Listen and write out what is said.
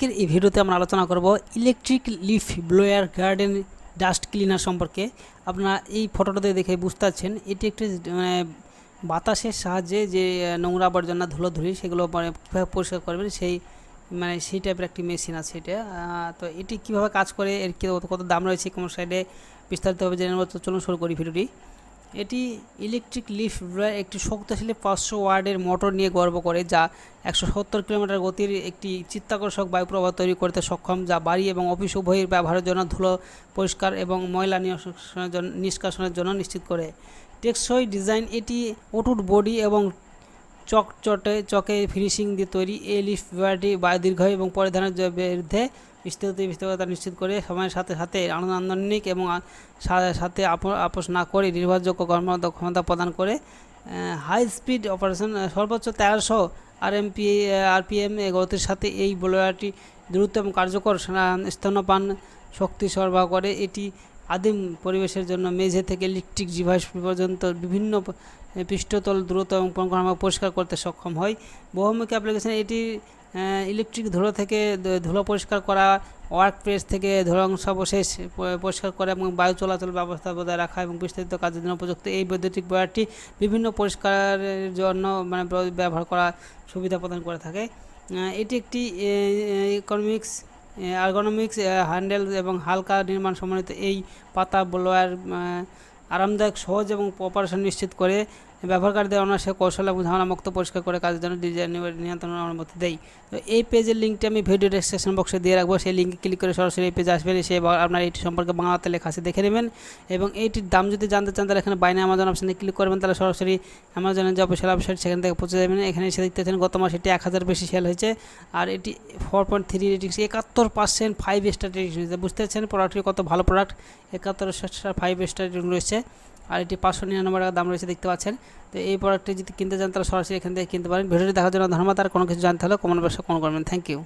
আজকের এই ভিডিওতে আমরা আলোচনা করব electric leaf blower garden dust cleaner সম্পর্কে। আপনারা এই ফটোটাতে দেখে বুঝতে পারছেন, এটি একটি মানে বাতাসের সাহায্যে যে নোংরা আবর্জনা, ধুলোধুলি সেগুলো মানে কীভাবে পরিষ্কার করবেন, সেই মানে সেই টাইপের একটি মেশিন আছে এটা। তো এটি কীভাবে কাজ করে, এর কত দাম রয়েছে কোন সাইডে বিস্তারিতভাবে জেনে নেব। তো চলুন শুরু করি ভিডিওটি। এটি ইলেকট্রিক লিফ একটি শক্তিশালী পাঁচশো ওয়ার্ডের মোটর নিয়ে গর্ব করে, যা একশো সত্তর কিলোমিটার গতির একটি চিত্তাকর্ষক বায়ুপ্রবাহ তৈরি করতে সক্ষম, যা বাড়ি এবং অফিস উভয়ের ব্যবহারের জন্য ধুলো পরিষ্কার এবং ময়লা নিষ্কাশনের জন্য নিষ্কাশনের জন্য নিশ্চিত করে। টেকসই ডিজাইন এটি অটুট বডি এবং চকচটে চকে ফিনিশিং দিয়ে তৈরি। এই লিফ ব্লোয়ারটি বায়ু দীর্ঘ এবং পরিধানের বিরুদ্ধে বিস্তৃত বিস্তৃততা নিশ্চিত করে সময়ের সাথে সাথে আনন্দান্বিক এবং সাথে আপ- আপোষ না করে নির্ভরযোগ্য কর্মক্ষমতা প্রদান করে হাই স্পিড অপারেশন সর্বোচ্চ তেরোশো আর এমপি আরপিএম গতির সাথে এই ব্লোয়ারটি দ্রুত এবং কার্যকর স্তন্যপান শক্তি সরবরাহ করে। এটি আদিম পরিবেশের জন্য মেঝে থেকে ইলেকট্রিক ডিভাইস পর্যন্ত বিভিন্ন পৃষ্ঠতল দ্রুত এবং পরিষ্কার করতে সক্ষম হয়। বহুমুখী অ্যাপ্লিকেশন এটি ইলেকট্রিক ধুলো থেকে ধুলো পরিষ্কার করা ওয়ার্ক প্লেস থেকে ধ্বংসাবশেষ পরিষ্কার করা এবং বায়ু চলাচল ব্যবস্থা বজায় রাখা এবং বিস্তারিত কাজের জন্য উপযুক্ত এই বৈদ্যুতিক বয়ারটি বিভিন্ন পরিষ্কারের জন্য মানে ব্য- ব্যবহার করা সুবিধা প্রদান করে থাকে। এটি একটি ইকোনমিক্স আর্গোনমিক্স হ্যান্ডেল এবং হালকা নির্মাণ সম্বন্ধিত এই পাতা ব্লোয়ার আরামদায়ক, সহজ এবং অপারেশন নিশ্চিত করে ব্যবহারকারীদের অনায়াসে কৌশল এবং ঝামেলামুক্ত পরিষ্কার করে কাজের জন্য ডিজাইন নিয়ন্ত্রণের অনুমতি দেয় তো এই পেজের লিঙ্কটি আমি ভিডিও ডেসক্রিপশন বক্সে দিয়ে রাখব। সেই লিঙ্কে ক্লিক করে সরাসরি এই পেজে আসবেন বা- আপনার এটি সম্পর্কে বাংলাতে লেখা আছে, দেখে নেবেন। এবং এইটির দাম যদি জানতে চান, তাহলে এখানে বাইনে আমাজন অপশানে ক্লিক করবেন। তাহলে সরাসরি অ্যামাজনের যে অফিসিয়াল ওয়েবসাইট সেখান থেকে পৌঁছে যাবেন। এখানে এসে দেখতে পাচ্ছেন, গত মাসে এটি এক হাজার বেশি সেল হয়েছে। আর এটি ফোর পয়েন্ট থ্রি রেটিংস একাত্তর পার্সেন্ট ফাইভ স্টার রেটিং রয়েছে। বুঝতে পারছেন প্রোডাক্টটি কত ভালো প্রোডাক্ট একাত্তর ফাইভ স্টার রেটিং রয়েছে। আর এটি পাঁচশো নিরানব্বই টাকা দাম রয়েছে, দেখতে পাচ্ছেন। তো এই প্রোডাক্টটি যদি কিনতে চান, তাহলে সরাসরি এখান থেকে কিনতে পারেন। ভিডিওটি দেখার জন্য ধন্যবাদ। আর কোনো কিছু জানতে হলে কমেন্ট বক্সে কমেন্ট করবেন। Thank you